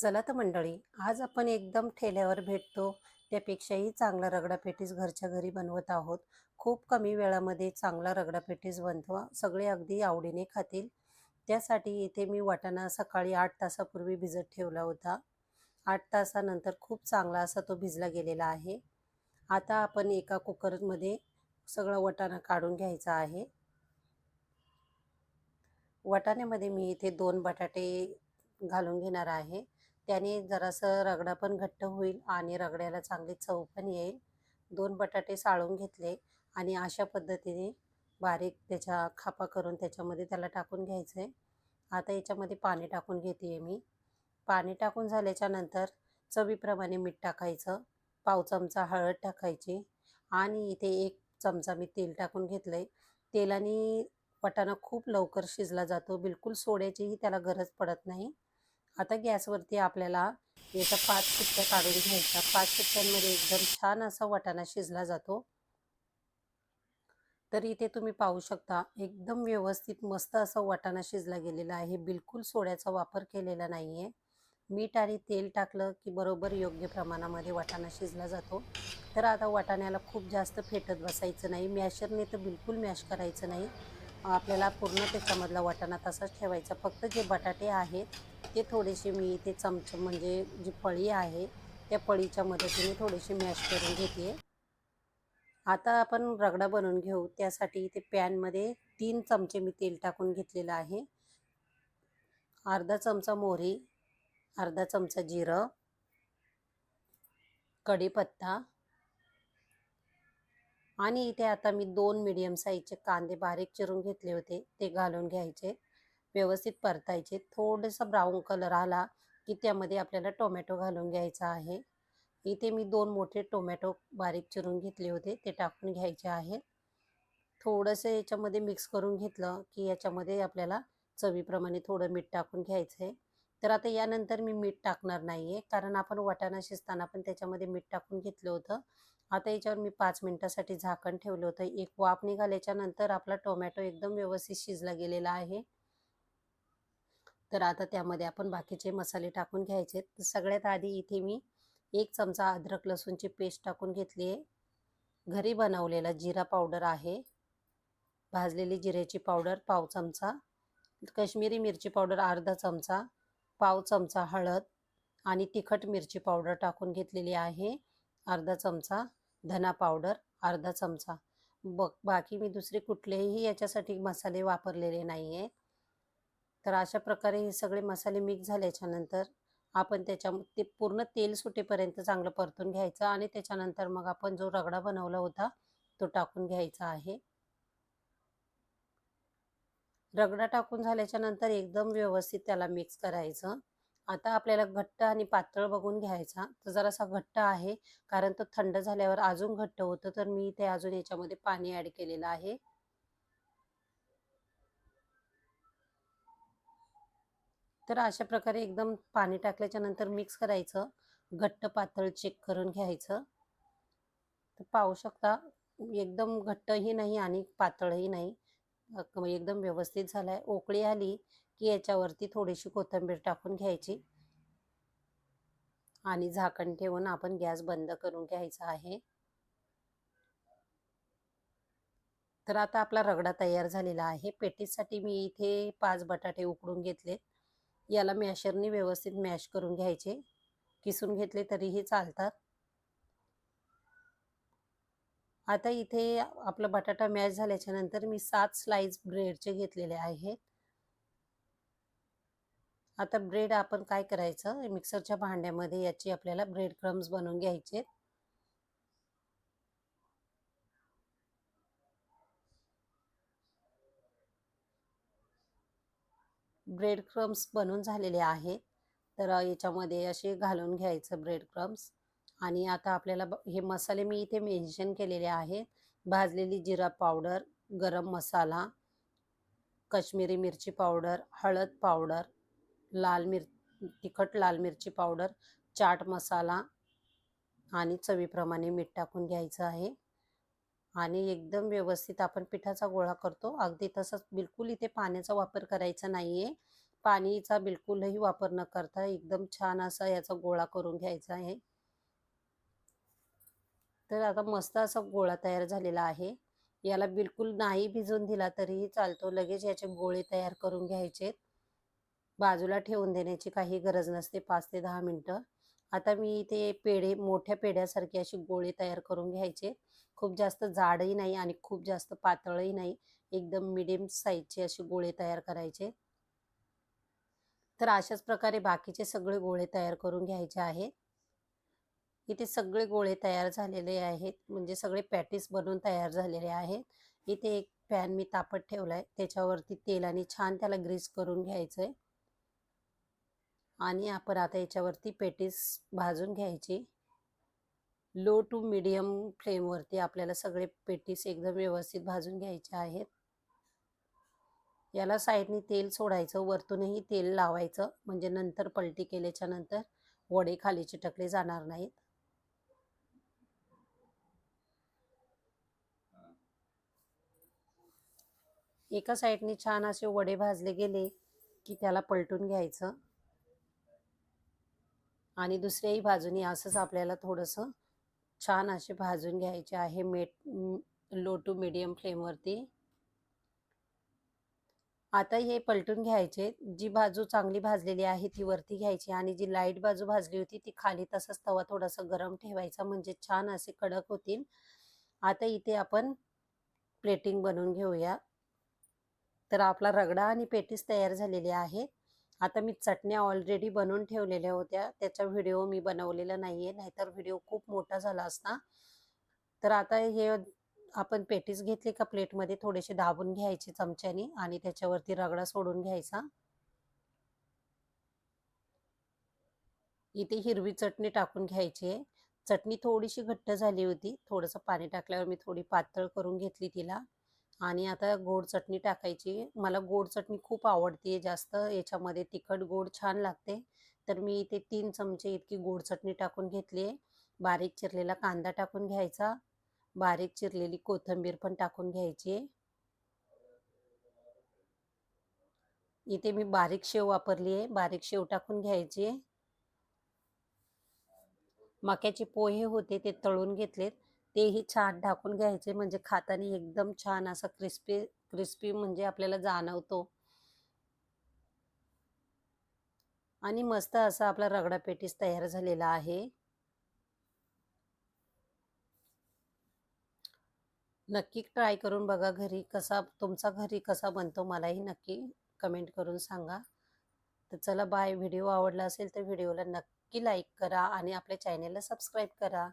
चला तर मंडळी आज आपण एकदम ठेल्यावर भेटतो. त्यापेक्षाही चांगला रगडा पेटीस घरच्या घरी बनवत आहोत. खूप कमी वेळामध्ये चांगला रगडा पेटीस बनतो. सगळे अगदी आवडीने खातील. त्यासाठी इथे मी वाटाणा सकाळी आठ तासापूर्वी भिजत ठेवला होता. आठ तासानंतर खूप चांगला असा तो भिजला गेलेला आहे. आता आपण एका कुकरमध्ये सगळा वाटाणा काढून घ्यायचा आहे. वाटाण्यामध्ये मी इथे दोन बटाटे घालून घेणार आहे. त्याने जरासं रगडा पण घट्ट होईल आणि रगड्याला चांगली चव पण येईल. दोन बटाटे साळून घेतले आणि अशा पद्धतीने बारीक त्याच्या खापा करून त्याच्यामध्ये त्याला टाकून घ्यायचं. आहे आता याच्यामध्ये पाणी टाकून घेते आहे मी. पाणी टाकून झाल्याच्यानंतर चवीप्रमाणे मीठ टाकायचं. पाव चमचा हळद टाकायची आणि इथे एक चमचा मी तेल टाकून घेतलं आहे तेलाने वाटाणा खूप लवकर शिजला जातो. बिलकुल सोड्याचीही त्याला गरज पडत नाही. आता गॅसवरती आपल्याला याच्या पाच शिट्ट्या काढून घ्यायच्या. पाच शिट्ट्यांमध्ये एकदम छान असा वाटाणा शिजला जातो. तर इथे तुम्ही पाहू शकता एकदम व्यवस्थित मस्त असा वाटाणा शिजला गेलेला आहे. बिलकुल सोड्याचा वापर केलेला नाही आहे मीठ आणि तेल टाकलं की बरोबर योग्य प्रमाणामध्ये वाटाणा शिजला जातो. तर आता वाटाण्याला खूप जास्त फेटत बसायचं नाही. मॅशरने तर बिलकुल मॅश करायचं नाही. आपल्याला पूर्ण त्याच्यामधला वाटाणा तसाच ठेवायचा. फक्त जे बटाटे आहेत ते थोडेसे मी इथे चमच म्हणजे जी पळी आहे त्या पळीच्या मदतीने थोडेसे मॅश करून घेते. आता आपण रगडा बनवून घेऊ. त्यासाठी इथे पॅनमध्ये तीन चमचे मी तेल टाकून घेतलेलं आहे. अर्धा चमचा मोहरी अर्धा चमचा जिरं कढीपत्ता आणि इथे आता मी दोन मीडियम साईजचे कांदे बारीक चिरून घेतले होते. ते घालून घ्यायचे. व्यवस्थित परतायचे. थोडंसं ब्राऊन कलर आला की त्यामध्ये आपल्याला टोमॅटो घालून घ्यायचा आहे. इथे मी दोन मोठे टोमॅटो बारीक चिरून घेतले होते. ते टाकून घ्यायचे आहेत थोडंसं याच्यामध्ये मिक्स करून घेतलं की याच्यामध्ये आपल्याला चवीप्रमाणे थोडं मीठ टाकून घ्यायचं आहे तर आता यानंतर मी मीठ टाकणार नाही आहे कारण आपण वाटाणा शिजताना पण त्याच्यामध्ये मीठ टाकून घेतलं होतं. आता याच्यावर मी पाच मिनटासाठी झाकण ठेवलं होतं. एक वाफ निघाल्याच्यानंतर आपला टोमॅटो एकदम व्यवस्थित शिजला गेलेला आहे. तर आता त्यामध्ये आपण बाकीचे मसाले टाकून घ्यायचे. सगळ्यात आधी इथे मी एक चमचा अद्रक लसूणची पेस्ट टाकून घेतली आहे. घरी बनवलेला जिरा पावडर आहे. भाजलेली जिऱ्याची पावडर पाव चमचा. कश्मीरी मिरची पावडर अर्धा चमचा. पाव चमचा हळद आणि तिखट मिरची पावडर टाकून घेतलेली आहे. अर्धा चमचा धना पावडर अर्धा चमचा. ब बाकी मी दुसरे कुठलेही याच्यासाठी मसाले वापरलेले नाही आहेत तर अशा प्रकारे हे सगळे मसाले मिक्स झाल्याच्यानंतर आपण त्याच्या ते पूर्ण तेल सुटेपर्यंत चांगलं परतून घ्यायचं आणि त्याच्यानंतर मग आपण जो रगडा बनवला होता तो टाकून घ्यायचा आहे. रगडा टाकून झाल्याच्यानंतर एकदम व्यवस्थित त्याला मिक्स करायचं. आता आपल्याला घट्ट आणि पातळ बघून घ्यायचा. तर जरासा घट्ट आहे कारण तो थंड झाल्यावर अजून घट्ट होतं तर मी ते अजून याच्यामध्ये पाणी ॲड केलेलं आहे. तर अशा प्रकारे एकदम पाणी टाकल्याच्या नंतर मिक्स करायचं. घट्ट पातळ चेक करून घ्यायचं. तर पाहू शकता एकदम घट्टही नाही आणि पातळही नाही. एकदम व्यवस्थित झाला आहे ओकळी आली की याच्यावरती थोडीशी कोथिंबीर टाकून घ्यायची. आणि झाकण ठेवून आपण गॅस बंद करून घ्यायचा आहे. तर आता आपला रगडा तयार झालेला आहे. पेटीसाठी मी इथे पाच बटाटे उकडून घेतलेत. याला मॅशरने व्यवस्थित मॅश करून घ्यायचे. किसून घेतले तरीही चालतात. आता इथे आपला बटाटा मॅश झाल्याच्यानंतर मी सात स्लाइस ब्रेडचे घेतलेले आहेत. आता ब्रेड आपण काय करायचं? मिक्सरच्या भांड्यामध्ये याची आपल्याला ब्रेड क्रम्स बनवून घ्यायचे ब्रेड क्रम्स बनून झालेले आहेत तर याच्यामध्ये असे घालून घ्यायचं ब्रेड क्रम्स आणि आता आपल्याला हे मसाले मी इथे मेन्शन केलेले आहेत. भाजलेली जिरा पावडर गरम मसाला कश्मीरी मिरची पावडर हळद पावडर लाल मिर तिखट लाल मिरची पावडर चाट मसाला आणि चवीप्रमाणे मीठ टाकून घ्यायचं आहे. आणि एकदम व्यवस्थित आपण पिठाचा गोळा करतो. अगदी तसंच बिलकुल इथे पाण्याचा वापर करायचा नाही आहे पाणीचा बिलकुलही वापर न करता एकदम छान असा याचा गोळा करून घ्यायचा आहे. तर आता मस्त असा गोळा तयार झालेला आहे. याला बिलकुल नाही भिजवून दिला तरीही चालतो. लगेच याचे गोळे तयार करून घ्यायचे. बाजूला ठेवून देण्याची काही गरज नसते पाच ते दहा मिनटं. आता मी इथे पेढे मोठ्या पेढ्यासारखे असे गोळे तयार करून घ्यायचे. खूप जास्त जाडही नाही आणि खूप जास्त पातळही नाही. एकदम मिडियम साईजचे असे गोळे तयार करायचे. तर अशाच प्रकारे बाकीचे सगळे गोळे तयार करून घ्यायचे आहेत इथे सगळे गोळे तयार झालेले आहेत. म्हणजे सगळे पॅटीस बनवून तयार झालेले आहेत. इथे एक पॅन मी तापत आहे त्याच्यावरती तेलाने छान त्याला ग्रीस करून घ्यायचंय. आणि आपण आता याच्यावरती पेटीस भाजून घ्यायची. लो टू मिडियम फ्लेमवरती आपल्याला सगळे पेटीस एकदम व्यवस्थित भाजून घ्यायचे आहेत. याला साईडने तेल सोडायचं वरतूनही तेल लावायचं म्हणजे नंतर पलटी केल्याच्यानंतर वडे खाली चिटकले जाणार नाहीत. एका साईडने छान असे वडे भाजले गेले की त्याला पलटून घ्यायचं. आणि दुसऱ्याही बाजूनी असंच आपल्याला थोडंसं छान असे भाजून घ्यायचे आहे मेट लो टू मिडियम फ्लेमवरती आता हे पलटून घ्यायचे. जी बाजू चांगली भाजलेली आहे ती वरती घ्यायची आणि जी लाइट बाजू भाजली होती ती खाली तसंच तवा थोडासा गरम ठेवायचा म्हणजे छान असे कडक होतील. आता इथे आपण प्लेटिंग बनवून घेऊया. तर आपला रगडा आणि पेटीस तयार झालेली आहे आता मी चटण्या ऑलरेडी बनवून ठेवलेल्या होत्या. त्याचा व्हिडिओ मी बनवलेला नाही आहे नाहीतर व्हिडिओ खूप मोठा झाला असता. तर आता हे आपण पेटीस घेतली का प्लेटमध्ये थोडेसे दाबून घ्यायचे चमच्यानी आणि त्याच्यावरती रगडा सोडून घ्यायचा. इथे हिरवी चटणी टाकून घ्यायची आहे. चटणी थोडीशी घट्ट झाली होती. थोडंसं पाणी टाकल्यावर मी थोडी पातळ करून घेतली तिला. आणि आता गोड चटणी टाकायची. मला गोड चटणी खूप आवडते जास्त. याच्यामध्ये तिखट गोड छान लागते. तर मी इथे तीन चमचे इतकी गोड चटणी टाकून घेतली आहे बारीक चिरलेला कांदा टाकून घ्यायचा. बारीक चिरलेली कोथिंबीर पण टाकून घ्यायची. इथे मी बारीक शेव वापरली आहे बारीक शेव टाकून घ्यायची. मक्याचे पोहे होते ते तळून घेतलेत. तेही छान टाकून घ्यायचे म्हणजे खाताना एकदम छान असा क्रिस्पी क्रिस्पी म्हणजे आपल्याला जाणवतो. आणि मस्त असा आपला रगडा पेटीस तयार झालेला आहे. नक्की ट्राय करून बघा घरी कसा तुमचा घरी कसा बनतो मलाही नक्की कमेंट करून सांगा. तर चला बाय व्हिडिओ आवडला असेल तर व्हिडिओला नक्की लाईक करा आणि आपल्या चॅनेलला सबस्क्राईब करा.